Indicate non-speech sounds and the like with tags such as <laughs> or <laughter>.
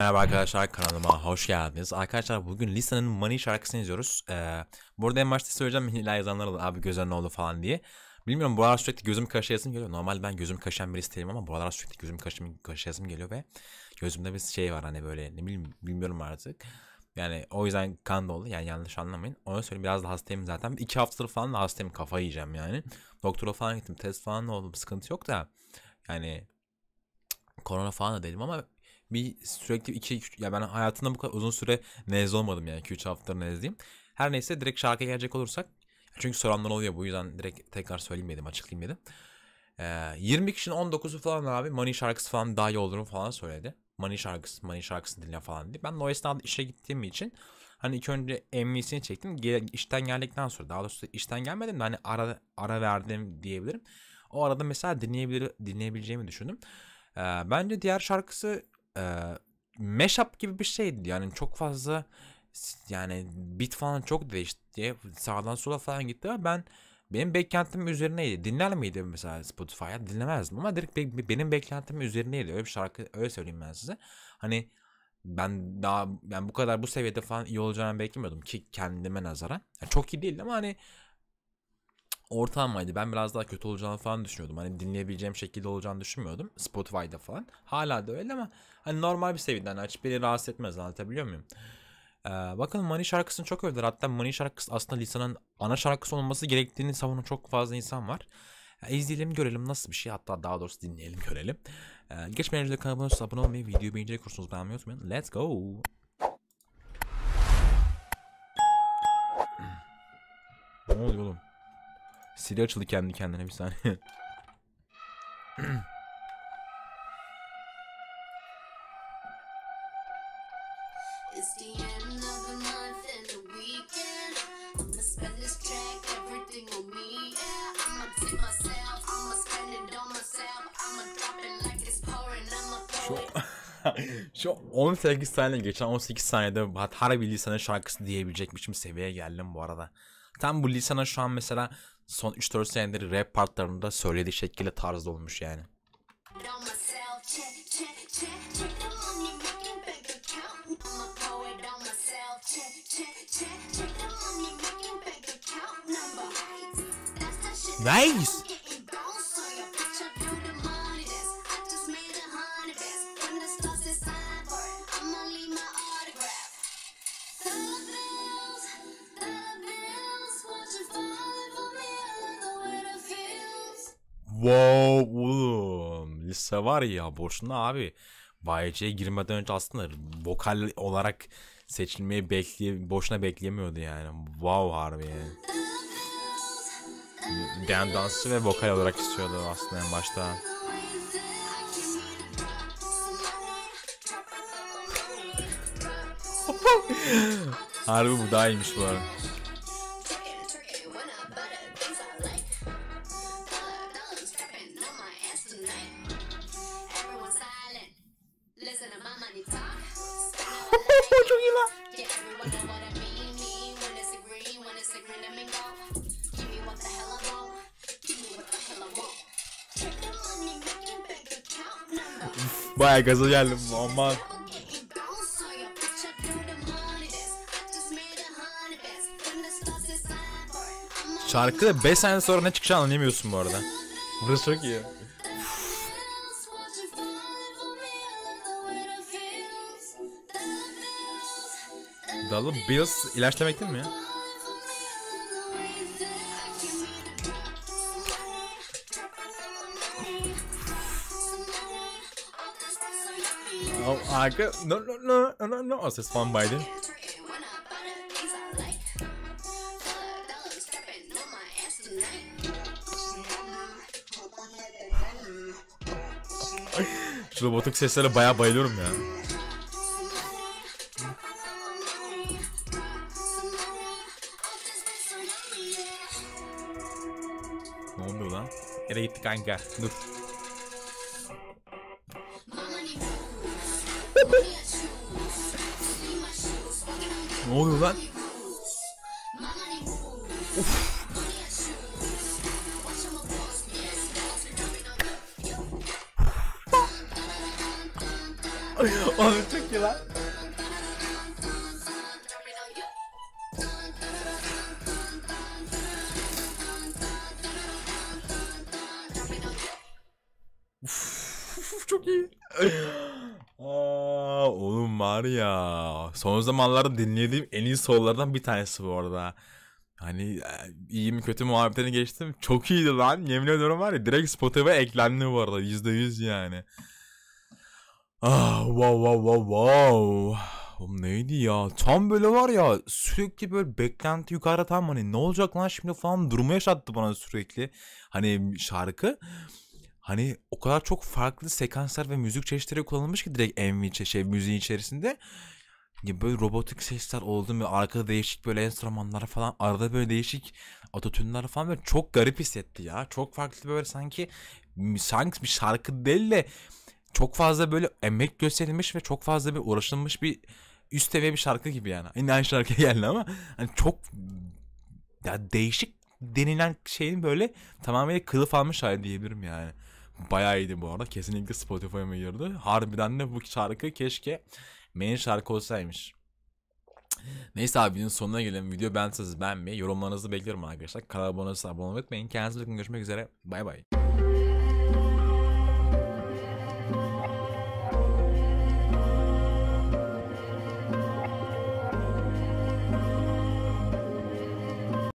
Merhaba arkadaşlar kanalıma hoş geldiniz. Arkadaşlar bugün Lisa'nın Money şarkısını izliyoruz. Ee, burada en başta söyleyeceğim <laughs> illa yazanlar olur abi göze ne oldu falan diye. Bilmiyorum bu aralar sürekli gözüm kaşıyasım geliyor. Normal ben gözüm kaşıyan birisi değilim ama bu aralar sürekli gözüm kaşım, kaşıyasım geliyor ve gözümde bir şey var hani böyle ne bileyim bilmiyorum artık. Yani o yüzden kan dolu yani yanlış anlamayın. Onu söyleyeyim biraz da hastayım zaten. İki haftadır falan da hastayım kafayı yiyeceğim yani. Doktora falan gittim test falan oldu sıkıntı yok da. Yani korona falan da dedim ama bir sürekli iki ya ben hayatımda bu kadar uzun süre nezle olmadım yani 2-3 haftadır nezleyim. Her neyse direkt şarkıya gelecek olursak çünkü soranlar oluyor bu yüzden direkt tekrar söyleyeyim dedim açıklayayım dedim. Ee, 20 kişinin 19'u falan abi Money şarkısı falan daha iyi olur falan söyledi. Money şarkısı, Money şarkısını dinle falan diye. Ben de o işe gittiğim için hani ilk önce MV'sini çektim. Ge- işten geldikten sonra daha doğrusu işten gelmedim de hani ara, ara verdim diyebilirim. O arada mesela dinleyebilir, dinleyebileceğimi düşündüm. Ee, bence diğer şarkısı e, mashup gibi bir şeydi. Yani çok fazla yani beat falan çok değişti. Sağdan sola falan gitti ama ben benim beklentim üzerineydi. Dinler miydi mesela Spotify'a? Dinlemezdim ama direkt be- benim beklentim üzerineydi. Öyle bir şarkı öyle söyleyeyim ben size. Hani ben daha ben bu kadar bu seviyede falan iyi olacağını beklemiyordum ki kendime nazaran. Yani çok iyi değildi ama hani ortalamaydı. Ben biraz daha kötü olacağını falan düşünüyordum. Hani dinleyebileceğim şekilde olacağını düşünmüyordum. Spotify'da falan. Hala da öyle ama hani normal bir seviyeden açıp beni rahatsız etmez anlatabiliyor muyum? Ee, bakın Money şarkısını çok övdüler. Hatta Money şarkısı aslında Lisa'nın ana şarkısı olması gerektiğini savunan çok fazla insan var. Yani izleyelim görelim nasıl bir şey. Hatta daha doğrusu dinleyelim görelim. Ee, geçmeden önce kanalıma abone olmayı, videoyu beğenecek kursunuz beğenmeyi unutmayın. Let's go. <clears throat> ne oluyor oğlum? Siri açıldı kendi kendine bir saniye. <laughs> Şu, pour it. şu <laughs> 18 saniye geçen 18 saniyede harbi Lisa'nın şarkısı diyebilecekmişim seviyeye geldim bu arada. Tam bu Lisa'nın şu an mesela son 3-4 senedir rap partlarında söylediği şekilde tarzda olmuş yani. on Wow oğlum. Lisa var ya boşuna abi. YC'ye girmeden önce aslında vokal olarak seçilmeyi bekleye boşuna bekleyemiyordu yani. Wow harbi yani. Dan dansçı ve vokal olarak istiyordu aslında en başta. <laughs> Harbi bu daha iyiymiş bu arada. Çok iyi lan. Baya gaza geldim aman. Şarkıda 5 sene sonra ne çıkacağını anlayamıyorsun bu arada. Burası çok iyi. Dalı Bills ilaç demek değil mi ya? Oh, arka... No, no, no, no, no. O ses falan baydı. Şu robotik seslere bayağı bayılıyorum ya. Nereye gitti kanka? Dur. Ne oluyor lan? Abi çok Çok iyi lan. Çok iyi. <gasps> Aa, oğlum var ya. Son zamanlarda dinlediğim en iyi sorulardan bir tanesi bu arada. Hani e, iyi mi kötü muhabbetini geçtim. Çok iyiydi lan. Yemin ediyorum var ya direkt Spotify'a eklendi bu arada. %100 yani. Ah wow wow wow wow. Oğlum neydi ya? Tam böyle var ya sürekli böyle beklenti yukarıda tam hani ne olacak lan şimdi falan durumu yaşattı bana sürekli. Hani şarkı. Hani o kadar çok farklı sekanslar ve müzik çeşitleri kullanılmış ki direkt MV şey müziğin içerisinde. Ya böyle robotik sesler oldu ve arkada değişik böyle enstrümanlar falan arada böyle değişik ototünler falan böyle çok garip hissetti ya. Çok farklı böyle sanki sanki bir şarkı değil de çok fazla böyle emek gösterilmiş ve çok fazla bir uğraşılmış bir üst seviye bir şarkı gibi yani. Yine aynı şarkı geldi ama hani çok ya değişik denilen şeyin böyle tamamen kılıf almış hali diyebilirim yani. Bayağı iyiydi bu arada. Kesinlikle Spotify'ıma girdi. Harbiden de bu şarkı keşke main şarkı olsaymış. Neyse abi videonun sonuna gelelim. Video beğendiyseniz beğenmeyi, yorumlarınızı bekliyorum arkadaşlar. Kanala abone olmayı, unutmayın. Kendinize bakın. Görüşmek üzere. Bay bay.